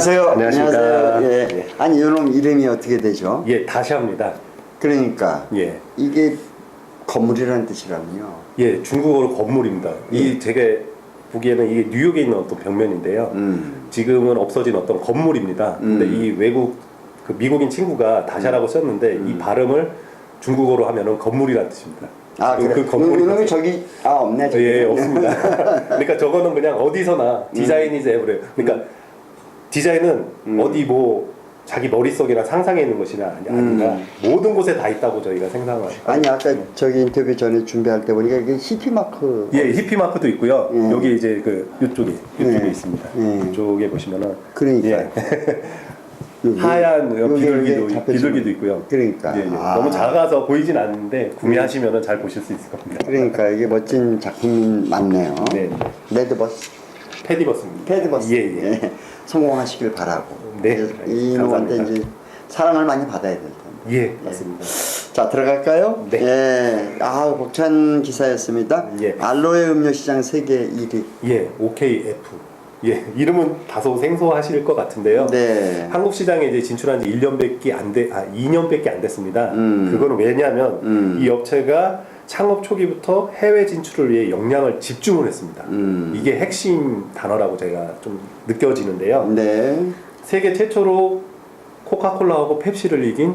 안녕하세요. 안녕하십니까. 안녕하세요. 예. 예. 아니 이놈 이름이 어떻게 되죠? 예, 다시 합니다. 그러니까 예. 이게 건물이라는 뜻이라면요. 예, 중국어로 건물입니다. 예. 이 제가 보기에는 이게 뉴욕에 있는 어떤 벽면인데요. 음. 지금은 없어진 어떤 건물입니다. 근데 음. 이 외국 그 미국인 친구가 다시라고 썼는데 이 발음을 중국어로 하면은 건물이라는 뜻입니다. 아 그- 그래. 그 건물이 이놈이 저기 아 없네. 저기. 예, 없습니다. 그러니까 저거는 그냥 어디서나 디자인이즈 에브리. 그러니까 디자인은 음. 어디 뭐 자기 머릿속이나 상상에 있는 것이나 아니- 아니라 음. 모든 곳에 다 있다고 저희가 생각을 아니 아까 저기 인터뷰 전에 준비할 때 보니까 이게 히피 마크. 예, 히피 마크도 있고요. 예. 여기 이제 그 이쪽에 이쪽에 예. 있습니다. 예. 이쪽에 보시면은 그러니까. 예. 하얀 여기 비둘기도 비둘기도 있고요. 그러니까. 예, 예. 아. 너무 작아서 보이진 않는데 구매하시면은 잘 보실 수 있을 겁니다. 그러니까 이게 멋진 작품이 많네요. 네. 레드버스, 패디버스입니다. 패드버스. 예, 예. 예. 성공하시길 바라고. 네, 이놈한테 감사합니다. 이제 사랑을 많이 받아야 될 텐데. 예, 맞습니다. 자 들어갈까요? 네. 예. 아 벅찬 기사였습니다. 예. 알로에 음료 시장 세계 1위. 예, OKF. 예, 이름은 다소 생소하실 것 같은데요. 네. 한국 시장에 이제 진출한 지 1년밖에 안 돼, 아, 2년밖에 안 됐습니다. 음. 그거는 왜냐하면 음. 이 업체가 창업 초기부터 해외 진출을 위해 역량을 집중을 했습니다. 음. 이게 핵심 단어라고 제가 좀 느껴지는데요. 네. 세계 최초로 코카콜라하고 펩시를 이긴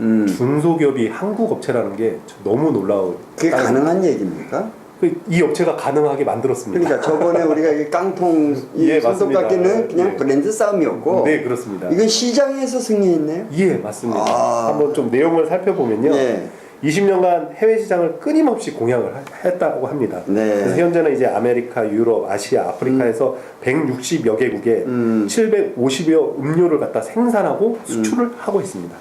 음. 중소기업이 한국 업체라는 게 너무 놀라워. 그게 가능한 얘기입니까? 이 업체가 가능하게 만들었습니다. 그러니까 저번에 우리가 이 깡통 이 예, 손톱깎이는 맞습니다. 그냥 예. 브랜드 싸움이었고 네, 그렇습니다. 이건 시장에서 승리했네요. 예, 맞습니다. 아. 한번 좀 내용을 살펴보면요. 예. 20년간 해외 시장을 끊임없이 공략을 하- 했다고 합니다. 네. 그래서 현재는 이제 아메리카, 유럽, 아시아, 아프리카에서 160여 개국에 음. 750여 음료를 갖다 생산하고 수출을 하고 있습니다.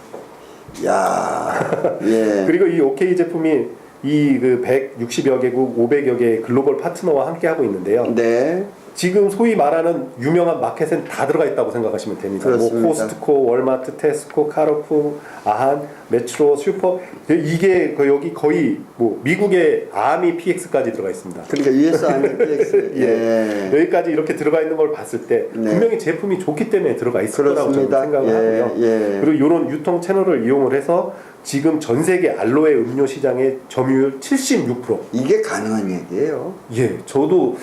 야. 예. 그리고 이 OK 제품이 이 그 160여 개국, 500여 개의 글로벌 파트너와 함께 하고 있는데요. 네. 지금 소위 말하는 유명한 마켓엔 다 들어가 있다고 생각하시면 됩니다. 그렇습니다. 뭐 코스트코, 월마트, 테스코, 카르푸, 아한, 메트로, 슈퍼 이게 그 여기 거의 뭐 미국의 아미 PX까지 들어가 있습니다. 그러니까 US 아니 PX. 예. 예. 여기까지 이렇게 들어가 있는 걸 봤을 때 네. 분명히 제품이 좋기 때문에 들어가 있을 거라고 저는 그렇습니다. 생각을 예, 하고요. 예. 그리고 이런 유통 채널을 이용을 해서 지금 전 세계 알로에 음료 시장의 점유율 76%. 이게 가능한 얘기예요. 예, 저도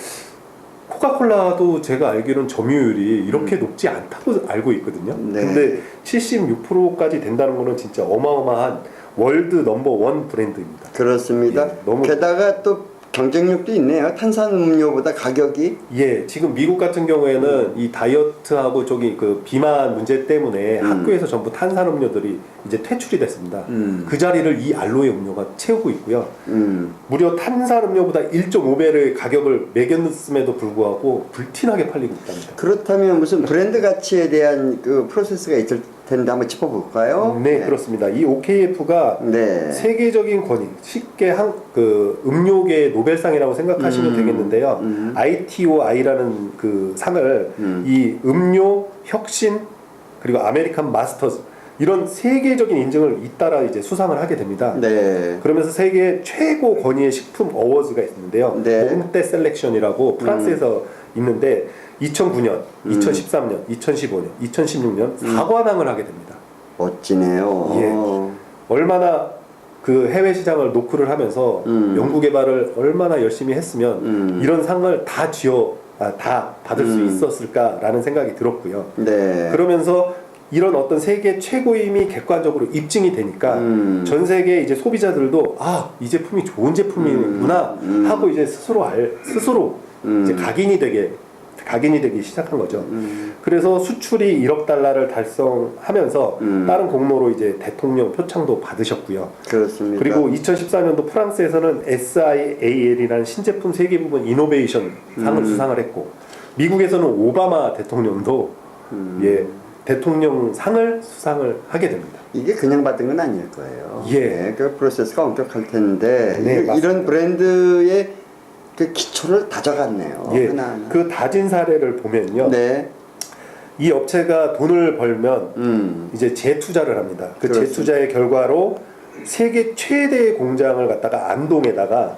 코카콜라도 제가 알기로는 점유율이 이렇게 높지 않다고 알고 있거든요. 음. 네. 근데 76%까지 된다는 거는 진짜 어마어마한 월드 넘버 원 브랜드입니다. 그렇습니다. 예, 너무- 게다가 또 경쟁력도 있네요. 탄산음료보다 가격이 예, 지금 미국 같은 경우에는 이 다이어트하고 저기 그 비만 문제 때문에 음. 학교에서 전부 탄산음료들이 이제 퇴출이 됐습니다. 음. 그 자리를 이 알로에 음료가 채우고 있고요. 음. 무려 탄산음료보다 1.5배의 가격을 매겼음에도 불구하고 불티나게 팔리고 있답니다. 그렇다면 무슨 브랜드 가치에 대한 그 프로세스가 있을 텐데 한번 짚어볼까요? 네, 그렇습니다. 이 OKF가 네. 세계적인 권위, 쉽게 한, 그 음료계 노벨상이라고 생각하시면 음, 되겠는데요. 음. ITOI라는 그 상을 음. 이 음료 혁신 그리고 아메리칸 마스터즈 이런 세계적인 인증을 잇따라 이제 수상을 하게 됩니다. 네. 그러면서 세계 최고 권위의 식품 어워즈가 있는데요. 네. 몬테 셀렉션이라고 프랑스에서 있는데 2009년, 음. 2013년, 2015년, 2016년 4관왕을 하게 됩니다. 멋지네요. 예. 얼마나 그 해외 시장을 노크를 하면서 음. 연구 개발을 얼마나 열심히 했으면 음. 이런 상을 다 쥐어 아, 다 받을 수 음. 있었을까라는 생각이 들었고요. 네. 그러면서 이런 어떤 세계 최고임이 객관적으로 입증이 되니까 음. 전 세계 이제 소비자들도 아 이 제품이 좋은 제품이구나 음. 음. 하고 이제 스스로 알 스스로 음. 이제 각인이 되게 각인이 되기 시작한 거죠. 음. 그래서 수출이 1억 달러를 달성하면서 음. 다른 공로로 이제 대통령 표창도 받으셨고요. 그렇습니다. 그리고 2014년도 프랑스에서는 SIAL이라는 신제품 세계 부분 이노베이션 상을 음. 수상을 했고 미국에서는 오바마 대통령도 음. 예 대통령 상을 수상을 하게 됩니다. 이게 그냥 받은 건 아닐 거예요. 예. 네, 그 프로세스가 엄격할 텐데 네, 이-. 이런 브랜드의 그 기초를 다져갔네요. 예, 하나하나. 그 다진 사례를 보면요, 네. 이 업체가 돈을 벌면 음. 이제 재투자를 합니다. 그 그렇습니다. 재투자의 결과로 세계 최대의 공장을 갖다가 안동에다가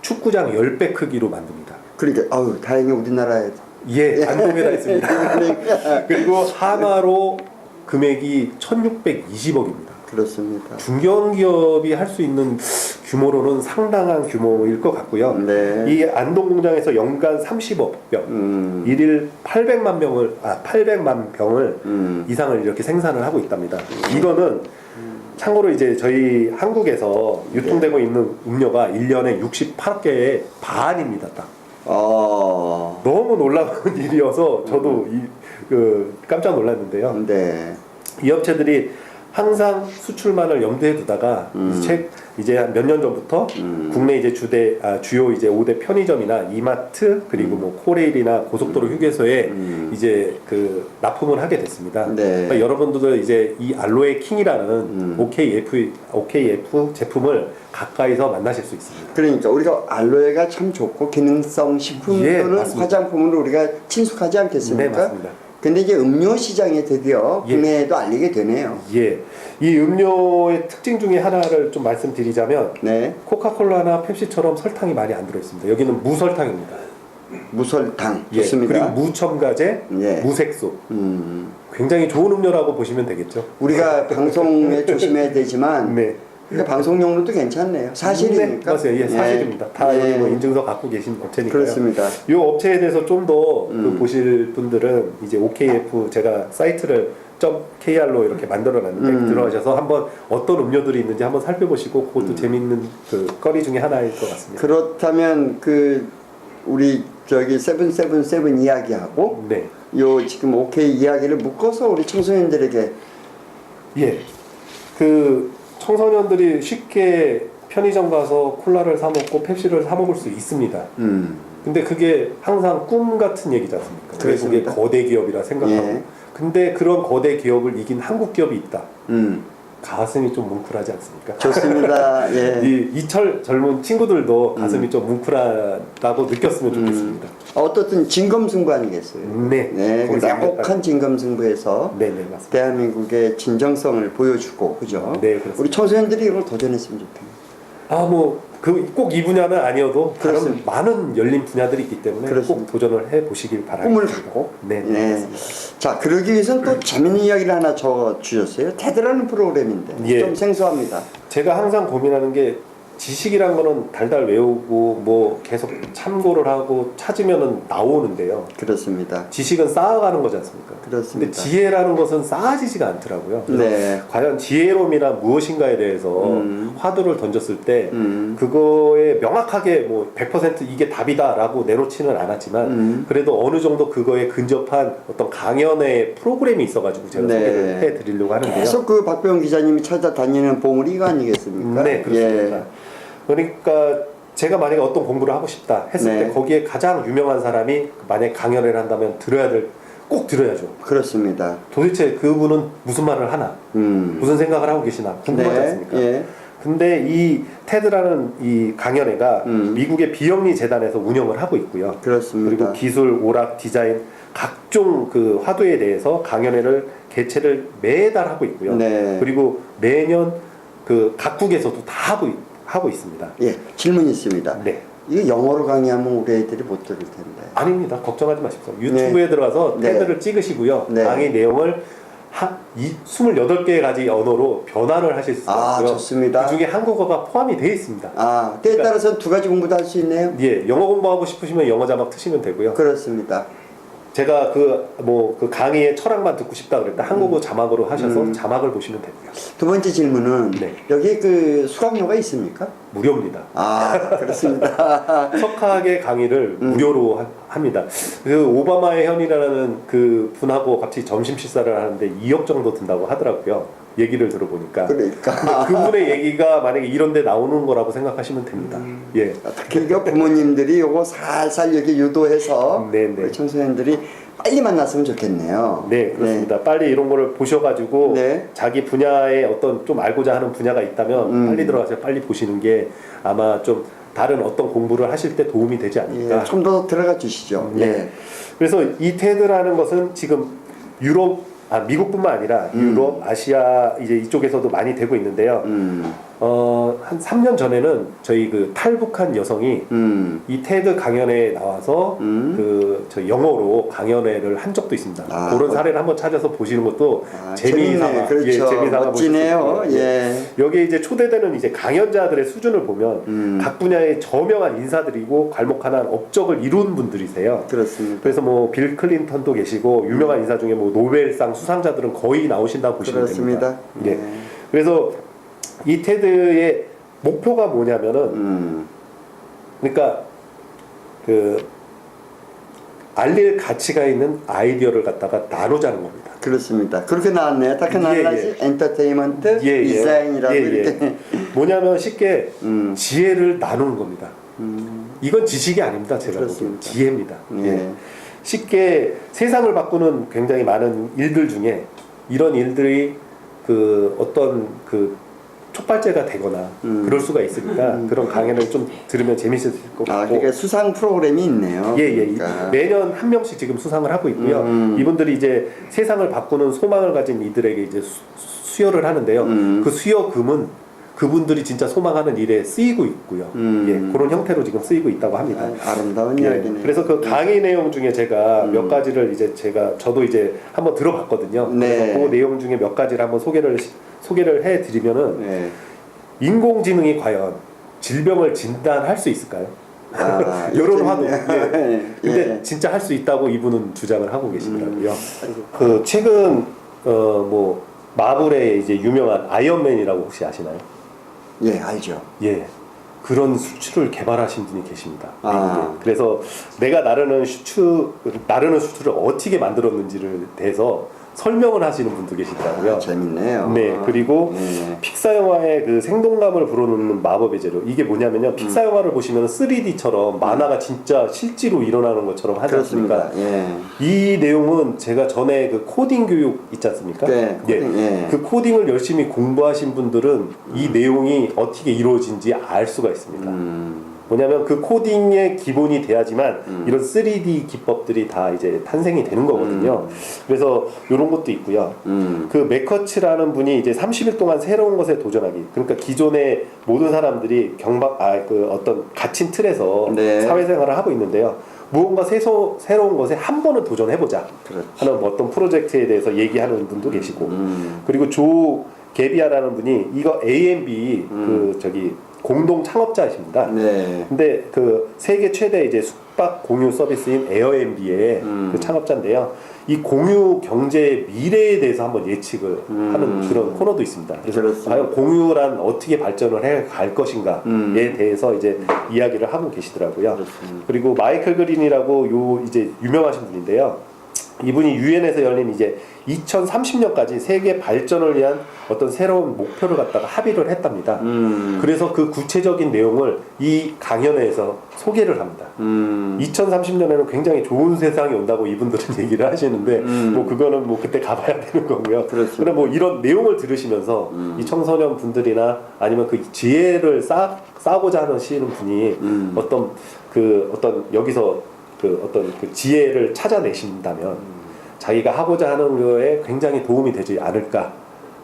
축구장 10배 크기로 만듭니다. 그러니까 아유 다행히 우리나라에 예, 안동에다 있습니다. 그러니까 그리고 한화로 금액이 1,620억입니다. 그렇습니다. 중견기업이 할 수 있는 규모로는 상당한 규모일 것 같고요. 네. 이 안동 공장에서 연간 30억 병, 음. 일일 800만 병을 아 800만 병을 음. 이상을 이렇게 생산을 하고 있답니다. 이거는 참고로 이제 저희 한국에서 유통되고 있는 음료가 1년에 68억 개의 반입니다. 딱. 어. 너무 놀라운 일이어서 저도 이, 그 깜짝 놀랐는데요. 네. 이 업체들이 항상 수출만을 염두에 두다가 음. 책 이제 한몇년 전부터 음. 국내 이제 주대 아, 주요 이제 5대 편의점이나 이마트 그리고 뭐 코레일이나 고속도로 휴게소에 음. 이제 그 납품을 하게 됐습니다. 네. 그러니까 여러분들도 이제 이 알로에 킹이라는 음. OKF OKF 제품을 가까이서 만나실 수 있습니다. 그러니까 우리가 알로에가 참 좋고 기능성 식품 예. 화장품으로 우리가 친숙하지 않겠습니까? 네, 맞습니다. 근데 이제 음료 시장에 드디어 예. 국내에도 알리게 되네요. 예, 이 음료의 특징 중에 하나를 좀 말씀드리자면 네. 코카콜라나 펩시처럼 설탕이 많이 안 들어 있습니다. 여기는 무설탕입니다. 무설탕 예, 좋습니다. 그리고 무첨가제, 예. 무색소. 음. 굉장히 좋은 음료라고 보시면 되겠죠. 우리가 방송에 조심해야 되지만 네. 그러니까 방송용으로도 괜찮네요. 사실이니까. 네, 맞아요. 예, 사실입니다. 다 예. 뭐 인증서 갖고 계신 업체니까요. 그렇습니다. 이 업체에 대해서 좀더 음. 보실 분들은 이제 OKF 제가 사이트를 .kr로 이렇게 만들어놨는데 음. 들어가셔서 한번 어떤 음료들이 있는지 한번 살펴보시고 그것도 음. 재밌는 그 거리 중에 하나일 것 같습니다. 그렇다면 그 우리 저기 세븐세븐세븐 이야기하고 네. 요 지금 오케이 이야기를 묶어서 우리 청소년들에게 예. 그 청소년들이 쉽게 편의점 가서 콜라를 사 먹고 펩시를 사 먹을 수 있습니다. 음. 근데 그게 항상 꿈 같은 얘기지 않습니까? 그렇습니다. 거대 기업이라 생각하고. 예. 근데 그런 거대 기업을 이긴 한국 기업이 있다. 음. 가슴이 좀 뭉클하지 않습니까? 좋습니다. 예. 이 이철 젊은 친구들도 가슴이 좀 뭉클하다고 느꼈으면 좋겠습니다. 어, 어떻든 진검승부 아니겠어요? 네. 네, 그 거기서 야혹한 진검승부에서 네, 네, 맞습니다. 대한민국의 진정성을 보여주고, 그죠? 네, 그렇습니다. 우리 청소년들이 이걸 도전했으면 좋겠네요. 아, 뭐, 그, 꼭 이 분야는 아니어도 그렇습니다. 많은 열린 분야들이 있기 때문에 그렇습니다. 꼭 도전을 해 보시길 바랍니다. 꿈을 갖고. 네, 네. 자, 그러기 위해서는 또 재밌는 이야기를 하나 적어 주셨어요. 테드라는 프로그램인데 예. 좀 생소합니다. 제가 항상 고민하는 게 지식이란 거는 달달 외우고 뭐 계속 참고를 하고 찾으면은 나오는데요. 그렇습니다. 지식은 쌓아가는 거지 않습니까? 그렇습니다. 근데 지혜라는 것은 쌓아지지가 않더라고요. 네. 과연 지혜로움이란 무엇인가에 대해서 음. 화두를 던졌을 때 음. 그거에 명확하게 뭐 100% 이게 답이다라고 내놓지는 않았지만 음. 그래도 어느 정도 그거에 근접한 어떤 강연의 프로그램이 있어가지고 제가 네. 소개를 해드리려고 하는데요. 계속 그 박병 기자님이 찾아다니는 보물이 이거 아니겠습니까? 네, 그렇습니다. 예. 그러니까 제가 만약에 어떤 공부를 하고 싶다 했을 네. 때 거기에 가장 유명한 사람이 만약에 강연을 한다면 들어야 될 꼭 들어야죠. 그렇습니다. 도대체 그분은 무슨 말을 하나, 음. 무슨 생각을 하고 계시나 궁금하지 네, 않습니까? 예. 근데 이 테드라는 이 강연회가 음. 미국의 비영리 재단에서 운영을 하고 있고요. 그렇습니다. 그리고 기술, 오락, 디자인 각종 그 화두에 대해서 강연회를 개최를 매달 하고 있고요. 네. 그리고 매년 그 각국에서도 다 하고 있, 하고 있습니다. 예, 질문 있습니다. 네. 이거 영어로 강의하면 우리 애들이 못 들을 텐데. 아닙니다. 걱정하지 마십시오. 유튜브에 들어가서 네. 테드를 찍으시고요. 네. 강의 내용을 한이 28개 가지 언어로 변화를 하실 수 아, 있고요. 좋습니다. 그 중에 한국어가 포함이 되어 있습니다. 아, 때에 그러니까- 따라서 두 가지 공부도 할 수 있네요. 예, 영어 공부하고 싶으시면 영어 자막 트시면 되고요. 그렇습니다. 제가 그 뭐 그 강의의 철학만 듣고 싶다 그랬다 한국어 자막으로 하셔서 음. 자막을 보시면 되고요. 두 번째 질문은 네. 여기 그 수강료가 있습니까? 무료입니다. 아, 그렇습니다. 석학의 강의를 음. 무료로 하- 합니다. 그 오바마의 현이라는 그 분하고 같이 점심 식사를 하는데 2억 정도 든다고 하더라고요. 얘기를 들어보니까. 그러니까. 그분의 얘기가 만약에 이런데 나오는 거라고 생각하시면 됩니다. 음. 예. 그러니까 부모님들이 요거 살살 여기 유도해서 네, 네. 우리 청소년들이 빨리 만났으면 좋겠네요. 네, 그렇습니다. 빨리 이런 거를 보셔가지고 네. 자기 분야에 어떤 좀 알고자 하는 분야가 있다면 음. 빨리 들어가서 빨리 보시는 게 아마 좀 다른 어떤 공부를 하실 때 도움이 되지 않을까. 예, 좀더 들어가 주시죠. 네. 예. 그래서 이 테드라는 것은 지금 유럽, 아 미국뿐만 아니라 음. 유럽, 아시아 이제 이쪽에서도 많이 되고 있는데요. 음. 어, 한 3년 전에는 저희 그 탈북한 여성이 음. 이 테드 강연회에 나와서 음. 그저 영어로 강연회를 한 적도 있습니다. 아, 그런 어. 사례를 한번 찾아서 보시는 것도 아, 재미삼아 재밌네. 그렇죠. 예, 재미삼아 멋지네요. 예. 여기에 이제 초대되는 이제 강연자들의 수준을 보면 음. 각 분야의 저명한 인사들이고 괄목하는 업적을 이룬 분들이세요. 그렇습니다. 그래서 뭐 빌 클린턴도 계시고 유명한 인사 중에 뭐 노벨상 수상자들은 거의 나오신다고 보시면 그렇습니다. 됩니다. 예. 그래서 이 테드의 목표가 뭐냐면은 음. 그러니까 그 알릴 가치가 있는 아이디어를 갖다가 나누자는 겁니다. 그렇습니다. 그렇게 나왔네요. 딱 예, 나눠야지. 엔터테인먼트, 예, 예. 디자인이라고 예, 이렇게. 예. 뭐냐면 쉽게 음. 지혜를 나누는 겁니다. 음. 이건 지식이 아닙니다. 제가 보기엔. 지혜입니다. 예. 예. 쉽게 세상을 바꾸는 굉장히 많은 일들 중에 이런 일들이 그 어떤 그 촉발제가 되거나 음. 그럴 수가 있으니까 그런 강연을 좀 들으면 재밌을 것 아, 같고 그러니까 수상 프로그램이 있네요. 예, 예. 그러니까. 매년 한 명씩 지금 수상을 하고 있고요. 음. 이분들이 이제 세상을 바꾸는 소망을 가진 이들에게 이제 수, 수여를 하는데요. 음. 그 수여금은 그분들이 진짜 소망하는 일에 쓰이고 있고요. 음. 예, 그런 형태로 지금 쓰이고 있다고 합니다. 아, 아름다운 예, 이야기네요. 그래서 그 강의 내용 중에 제가 음. 몇 가지를 이제 제가 저도 이제 한번 들어봤거든요. 네. 그래서 그 내용 중에 몇 가지를 한번 소개를 시- 소개를 해드리면은 네. 인공지능이 과연 질병을 진단할 수 있을까요? 아, 이런 재밌네요. 화두. 예. 근데 예. 진짜 할 수 있다고 이분은 주장을 하고 계시더라고요. 음. 그 최근 어 뭐 마블의 이제 유명한 아이언맨이라고 혹시 아시나요? 예, 알죠. 예. 그런 수출을 개발하신 분이 계십니다. 아. 예. 그래서 내가 나르는 수출 나르는 수출을 어떻게 만들었는지를 대해서 설명을 하시는 분도 계시더라고요. 아, 재밌네요. 네, 그리고 예. 픽사 영화의 그 생동감을 불어넣는 마법의 재료 이게 뭐냐면요 음. 픽사 영화를 보시면 3D처럼 만화가 진짜 실제로 일어나는 것처럼 하지 않습니까? 예. 이 내용은 제가 전에 그 코딩 교육 있지 않습니까? 네, 코딩, 예. 그 코딩을 열심히 공부하신 분들은 이 내용이 어떻게 이루어진지 알 수가 있습니다. 음. 뭐냐면 그 코딩의 기본이 돼야지만 음. 이런 3D 기법들이 다 이제 탄생이 되는 거거든요. 그래서 이런 것도 있고요. 음. 그 메커츠라는 분이 이제 30일 동안 새로운 것에 도전하기. 그러니까 기존의 모든 사람들이 경박 아 그 어떤 갇힌 틀에서 네. 사회생활을 하고 있는데요. 무언가 새소, 새로운 것에 한 번은 도전해보자 그렇죠. 하는 뭐 어떤 프로젝트에 대해서 얘기하는 분도 계시고 음. 그리고 조 게비아라는 분이 이거 A&B 그 저기 공동 창업자이십니다. 네. 근데 그 세계 최대 이제 숙박 공유 서비스인 에어앤비의 음. 그 창업자인데요. 이 공유 경제의 미래에 대해서 한번 예측을 음. 하는 그런 코너도 있습니다. 그래서 그렇습니다. 과연 공유란 어떻게 발전을 해 갈 것인가에 음. 대해서 이제 이야기를 하고 계시더라고요. 그렇습니다. 그리고 마이클 그린이라고 요 이제 유명하신 분인데요. 이분이 유엔에서 열린 이제 2030년까지 세계 발전을 위한 어떤 새로운 목표를 갖다가 합의를 했답니다. 음. 그래서 그 구체적인 내용을 이 강연회에서 소개를 합니다. 음. 2030년에는 굉장히 좋은 세상이 온다고 이분들은 얘기를 하시는데 음. 뭐 그거는 뭐 그때 가봐야 되는 거고요. 그렇습니다. 근데 뭐 이런 내용을 들으시면서 음. 이 청소년 분들이나 아니면 그 지혜를 쌓 쌓고자 하시는 분이 음. 어떤 그 어떤 여기서 그 어떤 그 지혜를 찾아내신다면 음. 자기가 하고자 하는 거에 굉장히 도움이 되지 않을까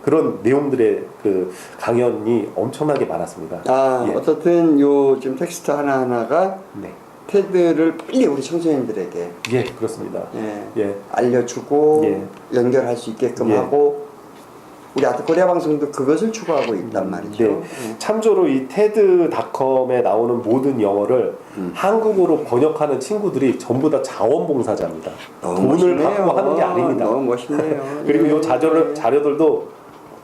그런 내용들의 그 강연이 엄청나게 많았습니다. 아, 예. 어떻든 요 지금 텍스트 하나 하나가 네. 테드를 빨리 우리 청소년들에게 예, 그렇습니다. 예, 예. 알려주고 예. 연결할 수 있게끔 예. 하고 우리 아트 코리아 방송도 그것을 추구하고 있단 말이죠. 네. 참조로 이 테드닷컴에 나오는 모든 영어를 음. 한국어로 번역하는 친구들이 전부 다 자원봉사자입니다. 돈을 멋있네요. 받고 하는 게 아닙니다. 너무 멋있네요. 그리고 예. 이 자료를 자료들도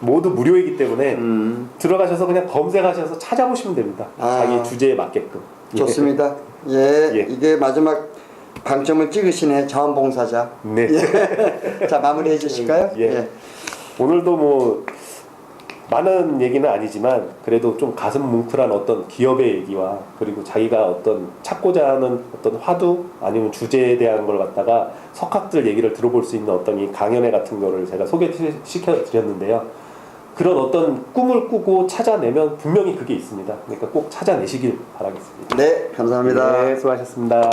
모두 무료이기 때문에 음, 들어가셔서 그냥 검색하셔서 찾아보시면 됩니다. 아. 자기 주제에 맞게끔. 좋습니다. 예, 예. 이게 마지막 방점을 찍으시네 자원봉사자. 네. 자 마무리해 주실까요? 예. 오늘도 뭐 많은 얘기는 아니지만 그래도 좀 가슴 뭉클한 어떤 기업의 얘기와 그리고 자기가 어떤 찾고자 하는 어떤 화두 아니면 주제에 대한 걸 갖다가 석학들 얘기를 들어볼 수 있는 어떤 이 강연회 같은 거를 제가 소개시켜 드렸는데요. 그런 어떤 꿈을 꾸고 찾아내면 분명히 그게 있습니다. 그러니까 꼭 찾아내시길 바라겠습니다. 네, 감사합니다. 네, 수고하셨습니다.